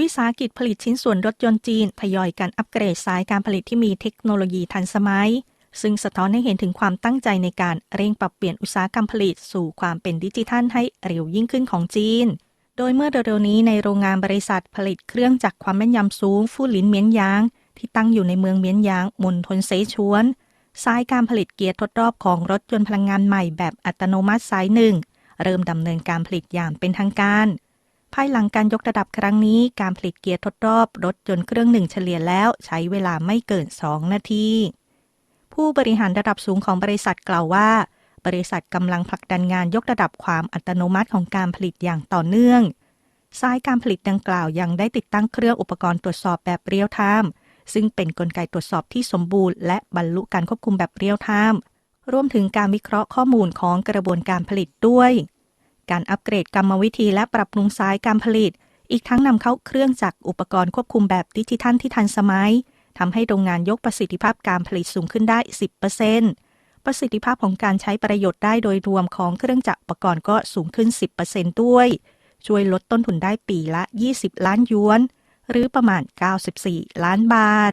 วิสาหกิจผลิตชิ้นส่วนรถยนต์จีนทยอยการอัปเกรดสายการผลิตที่มีเทคโนโลยีทันสมัย ซึ่งสะท้อนให้เห็นถึงความตั้งใจในการเร่งปรับเปลี่ยนอุตสาหกรรมผลิตสู่ความเป็นดิจิทัลให้เร็วยิ่งขึ้นของจีน โดยเมื่อเร็วๆนี้ในโรงงานบริษัทผลิตเครื่องจักรความแม่นยำสูงฟู่หลินเมียนยาง ที่ตั้งอยู่ในเมืองเมียนยางมณฑลเสฉวนสายการผลิตเกียร์ทดรอบของรถยนต์พลังงานใหม่แบบอัตโนมัติสายหนึ่งเริ่มดำเนินการผลิตอย่างเป็นทางการ ภายหลังการยกระดับครั้งนี้ การผลิตเกียร์ทดรอบรถยนต์เครื่องหนึ่งเฉลี่ยแล้วใช้เวลาไม่เกิน 2 นาที ผู้บริหารระดับสูงของบริษัทกล่าวว่า บริษัทกำลังผลักดันงานยกระดับความอัตโนมัติของการผลิตอย่างต่อเนื่องสายการผลิตดังกล่าวยังได้ติดตั้งเครื่องอุปกรณ์ตรวจสอบแบบเรียลไทม์ซึ่งเป็นนกลไกตรวจสอบที่สมบูรณ์และบรรลุการควบคุมแบบเรียลไทม์รวมถึงการวิเคราะห์ข้อมูลของกระบวนการผลิตด้วย การอัปเกรดกรรมวิธีและปรับปรุงสายการผลิต อีกทั้งนำเข้าเครื่องจักรอุปกรณ์ควบคุมแบบดิจิทัลที่ทันสมัยทำให้โรงงานยกประสิทธิภาพการผลิตสูงขึ้นได้ 10%ประสิทธิภาพของการใช้ประโยชน์ได้โดยรวมของเครื่องจักรอุปกรณ์ก็สูงขึ้น 10%ด้วย ช่วยลดต้นทุนได้ปีละ 20 ล้านหยวน หรือประมาณ 94 ล้านบาท